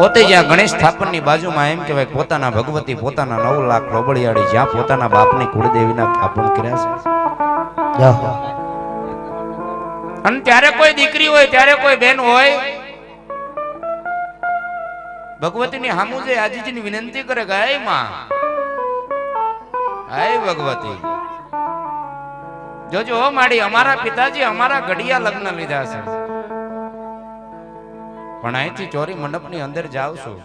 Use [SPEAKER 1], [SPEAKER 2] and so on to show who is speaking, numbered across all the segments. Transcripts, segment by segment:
[SPEAKER 1] પોતે જ્યાં ગણેશ સ્થાપનની બાજુમાં એમ કહેવાય પોતાના ભગવતી પોતાના નવ લાખ રોબળિયાળી જ્યાં પોતાના બાપની કુળદેવીના સ્થાપન કર્યા છે. અને ત્યારે કોઈ દીકરી હોય ત્યારે કોઈ બેન હોય ભગવતીની હામુ જે આજીજીની વિનંતી કરે કે હે માં હાય ભગવતી. જોજો હો માડી અમારા પિતાજી અમારા ઘડિયા લગ્ન લીધા છે. પણ અહીંથી ચોરી મંડપની અંદર જાઉં છું.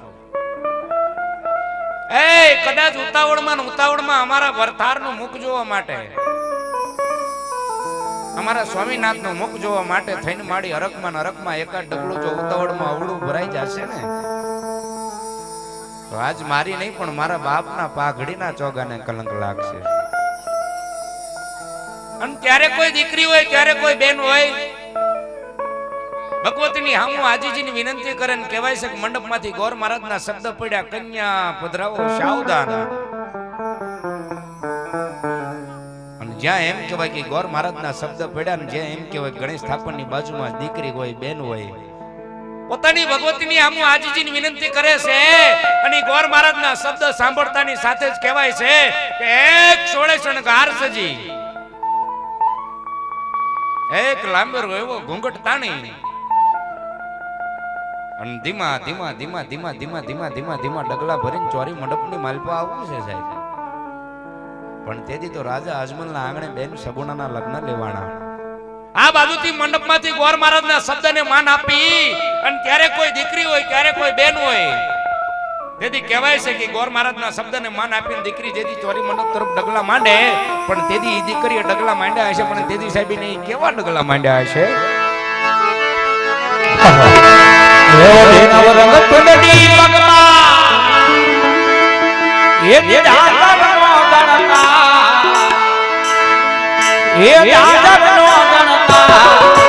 [SPEAKER 1] એ કદાચ ઉતાવળમાં ઉતાવળમાં અમારા વરથારનું મુખ જોવા માટે. અમારા સ્વામીનાથનું મુખ જોવા માટે થઈને માડી અરકમાં ને અરકમાં એકાદ ડગલું જો ઉતાવળમાં અવળું ભરાઈ જશે ને તો આજ મારી નહીં પણ મારા બાપના પાઘડીના ચોગાને કલંક લાગશે. અને ત્યારે કોઈ દીકરી હોય ત્યારે કોઈ બેન હોય ભગવતીની આજીજી આજીજીની વિનંતી કરે ને કહેવાય છે કે મંડપમાંથી ગોર મહારાજના શબ્દ પડ્યા, કન્યા પધરાવો સાવધાન. જ્યાં એમ કહેવાય કે ગોર મહારાજના શબ્દ પડ્યા ને જ્યાં એમ કહેવાય ગણેશ સ્થાપનની બાજુમાં દીકરી હોય, બેન હોય, પોતાની ભગવતીની આમુ આજીજીની વિનંતી કરે છે અને ગોર ગોર મહારાજના શબ્દ સાંભળતાની સાથે જ કહેવાય છે કે એક સોળે શણગાર સજી. એક લાંબેરો એવો ઘૂંઘટ તાણી અને ધીમા ધીમા ધીમા ધીમા ધીમા ધીમા ધીમા ધીમા ડગલા ભરીને ચોરી મંડપની માલપા આવવું છે સાહેબ. પણ તેથી તો રાજા અજમલના આંગણે બેન સગુણાના લગ્ન લેવાના. આ બાજુથી મંડપમાંથી ગોર મહારાજના શબ્દને માન આપી અને ત્યારે કોઈ દીકરી હોય ત્યારે કોઈ બેન હોય. તેથી કહેવાય છે કે ગોર મહારાજના શબ્દને માન આપીને દીકરી જેથી ચોરી મંડપ તરફ ડગલા માંડે પણ તેથી એ દીકરીએ ડગલા માંડ્યા હશે પણ તેથી સાહેબીને કેવા ડગલા માંડ્યા હશે?
[SPEAKER 2] ભેરવ રંગ તુંડડી પગમાં એ દાદા નો દણકા એ દાદા નો દણકા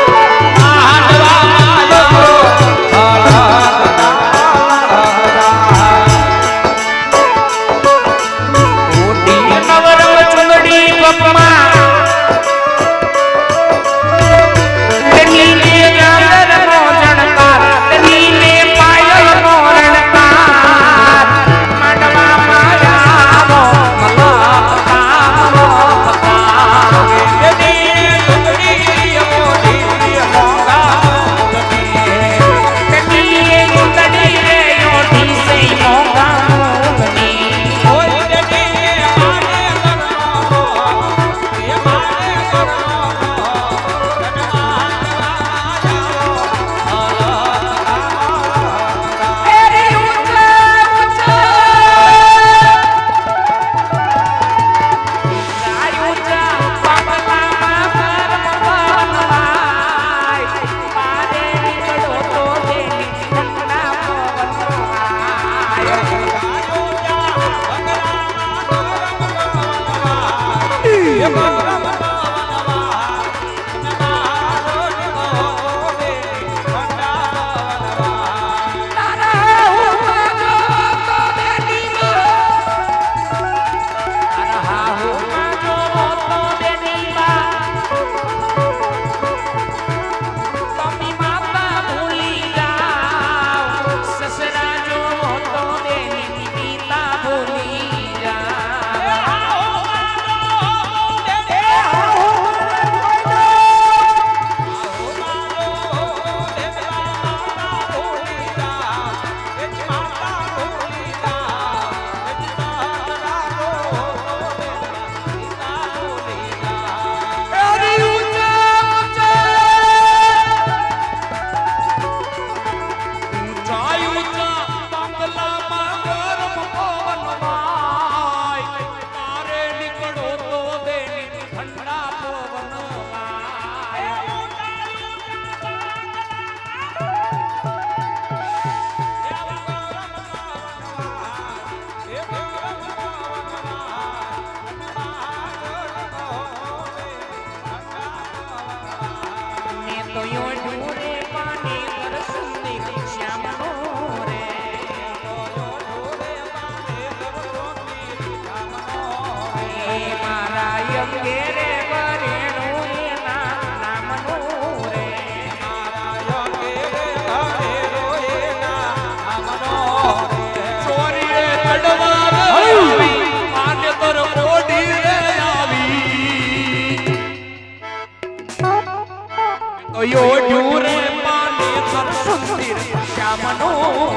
[SPEAKER 2] યોજ્યું રે પાને પર સુંદર શ્યામનો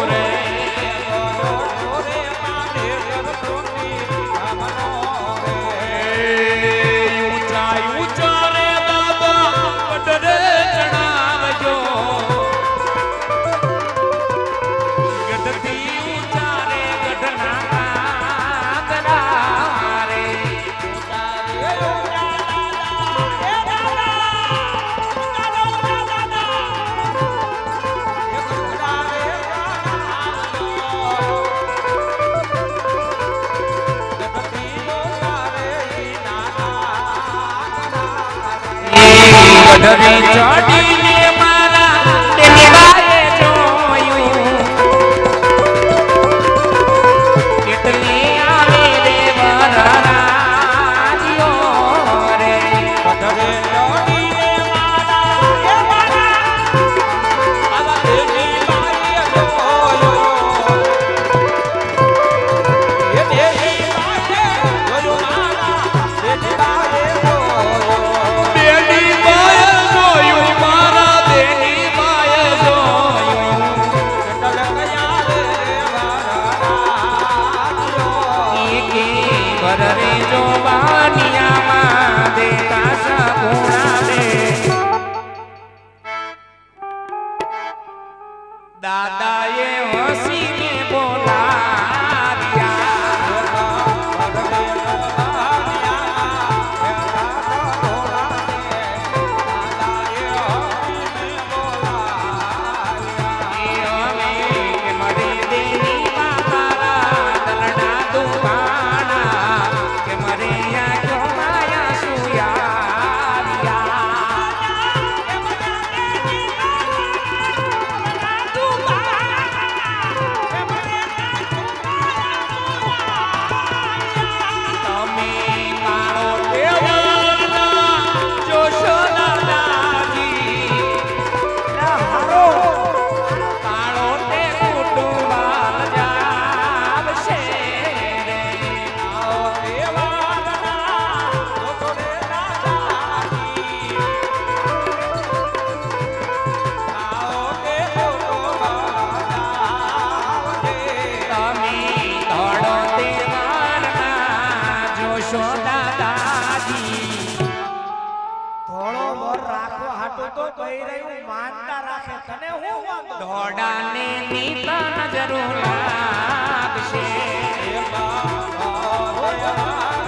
[SPEAKER 2] રે ચણાવજો ગઢતી રે દાદાજી
[SPEAKER 3] ધોળો મોર રાખો હાટો તો કહી રહ્યું? માનતા રાખે. તને હું વાંધો?
[SPEAKER 2] ધોડાને નીતા નજરો લાગશે. તમે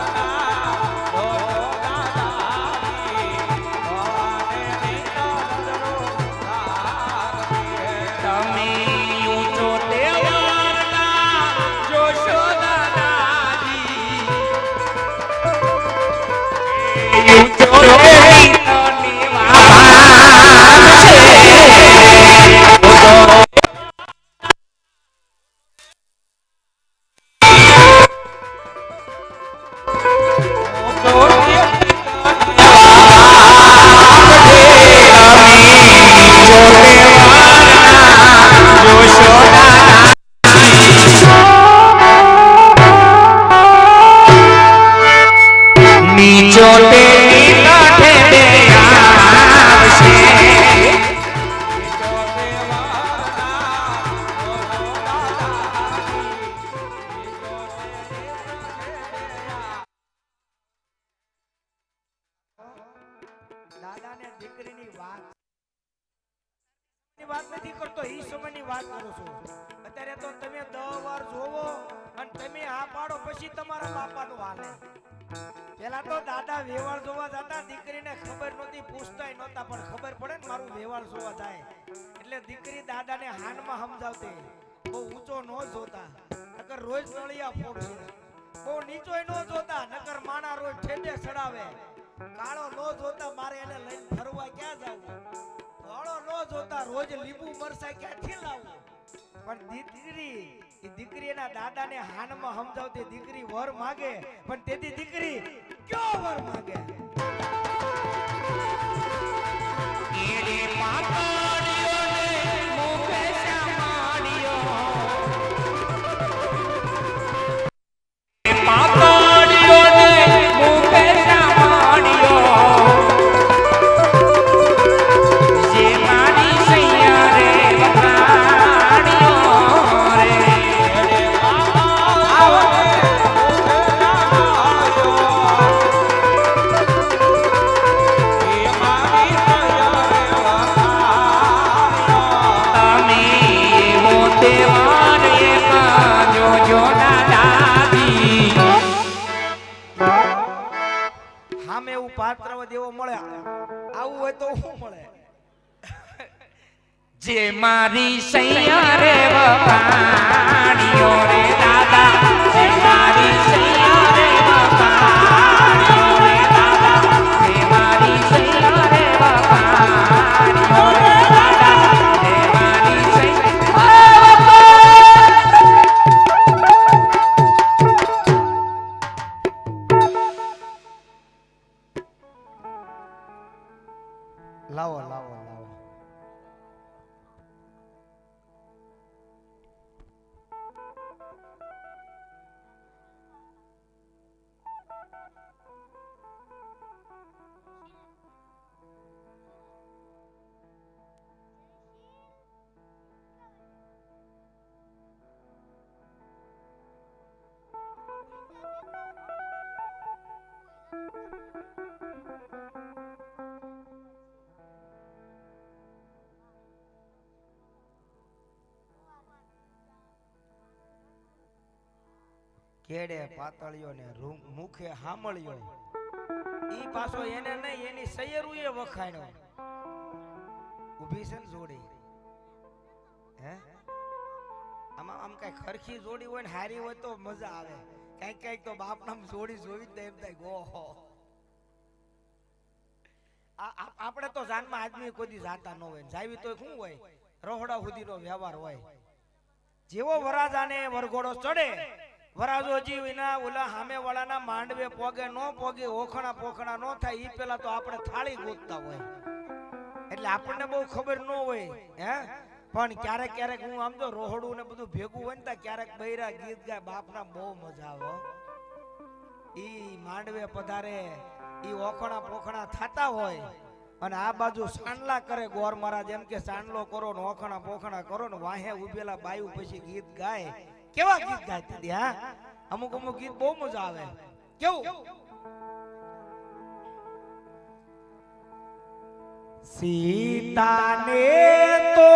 [SPEAKER 3] પછી તમારા બાપાનું હાલે. પેલા તો દાદા વેવાળ જોવા જતા, દીકરીને ખબર નહોતી, પૂછતાય નહોતા, પણ ખબર પડે ને મારું વેવાળ જોવા જાય. એટલે દીકરી દાદાને હાનમાં સમજાવતી. બહુ ઊંચો ન જોતા, નકર રોજ નળિયા ફોડશે બહુ નીચો ન જોતા, નકર માણા રોજ ઠેઠે ચડાવે. કાળો ન જોતા, મારે એને લઈને ફરવા ક્યાં જાય કાળો ન જોતા, રોજ લીંબુ મરસા ક્યાંથી લાવવું પણ દીકરી, એ દીકરી એના દાદાને હાનમાં સમજાવતી દીકરી વર માગે, પણ તેથી દીકરી કયો વર માગે?
[SPEAKER 2] એરે
[SPEAKER 3] હોય તો શું મળે?
[SPEAKER 2] જે મારી સૈયા રે વખાણ્યો રે દાદા જે મારી
[SPEAKER 3] લાવો લાવો કેડે પાતળિયો ને મુખે હામળ્યો. ઈ પાછો એને નહીં એની સૈયરું એ વખાણ્યો. ઊભી છે ને જોડી. હે? આમાં આમ કઈ ખરખી જોડી હોય ને હારી હોય તો મજા આવે. કંઈક કંઈક તો બાપ નામ જોડી જોવી જ એમ થાય ગોહો આપણે તો જાનમાં આદમી કોઈ જાતા ન હોય જાવી તો શું હોય? રોહડા સુધીનો વ્યવહાર હોય. જેવો વરાજાને વરઘોડો ચડે વરાજો હજી વિના ઓલા સામે વાળાના માંડવે પોગે, નો પોગે, ઓખણા પોખણા નો થાય, ઈ પેલા તો આપણે થાળી ગોતતા હોય. એટલે આપણને બહુ ખબર ન હોય, હે? પણ ક્યારેક ક્યારેક હું આમ તો રોહડું ને બધું ભેગું ત્યાં ક્યારેક બૈરા ગીત ગાય, બાપના બહુ મજા આવે ઈ માંડવે પધારે, ઈ ઓખણા પોખણા થતા હોય, અને આ બાજુ સાંડલા કરે ગોર મહારાજ, એમ કે સાંડલો કરો ને ઓખણા પોખણા કરો ને વાહે ઉભેલા બાયુ પછી ગીત ગાય. કેવા ગીત ગાતી હતી અમુક અમુક ગીત બહુ મજા આવે. કેવું? સીતાને તો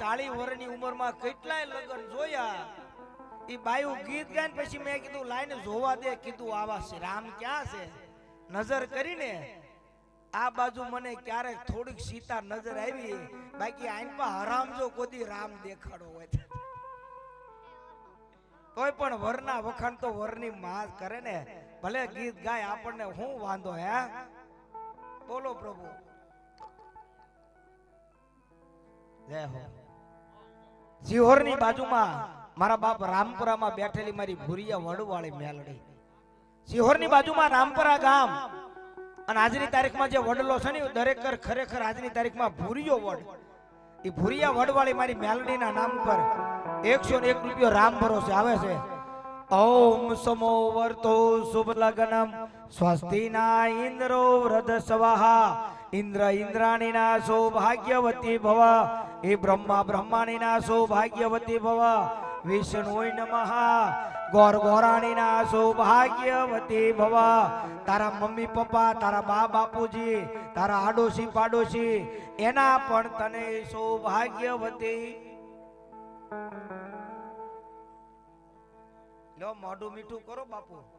[SPEAKER 3] ચાળી વર્ષની ઉંમરમાં કેટલાય લગ્ન જોયા? એ બાયુ ગીત ગાય પછી મેં કીધું, લાઈને જોવા દે. કીધું, આવા છે રામ ક્યાં છે? નજર કરીને. આ બાજુ મને ક્યારેક થોડીક સીતા નજર આવી. બાકી આઈન પર હરામ જો કોદી રામ દેખાડો હોય. તોય પણ વરના વખાણ તો વરની માં કરે ને. ભલે ગીત ગાય, આપણને શું વાંધો, હે? બોલો પ્રભુ. જય હો. સિહોરની બાજુમાં મારા બાપ રામપુરામાં બેઠેલી મારી ભૂરિયા વડવાળી મેલડી. સિહોરની બાજુમાં રામપરા ગામ. અને આજની તારીખમાં જે વડલો છે ને દરેક ખરેખર આજની તારીખમાં ભૂરિયો વડ. એ ભૂરિયા વડવાળી મારી મેલડીના નામ પર એકસો ને એક રૂપિયો રામ ભરોસે આવે છે. ઓમ સમો વર્તો શુભ લગ્નમ સ્વસ્તિના ઇન્દ્રો વ્રત સ્વાહા. ઇન્દ્ર ઇન્દ્રાણીના સૌભાગ્યવતી ભવ. એ બ્રહ્મા બ્રહ્માણીના સૌભાગ્યવતી ભવ. વિષ્ણુય નમઃ. ગોર ગોરાણીના સૌભાગ્યવતી ભવ. તારા મમ્મી પપ્પા, તારા બા બાપુજી, તારા આડોશી પાડોશી, એના પણ તને સૌભાગ્યવતી. લો, મોઢું મીઠું કરો બાપુ.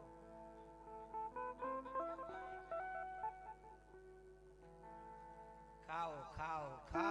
[SPEAKER 3] เข้าเข้าเข้า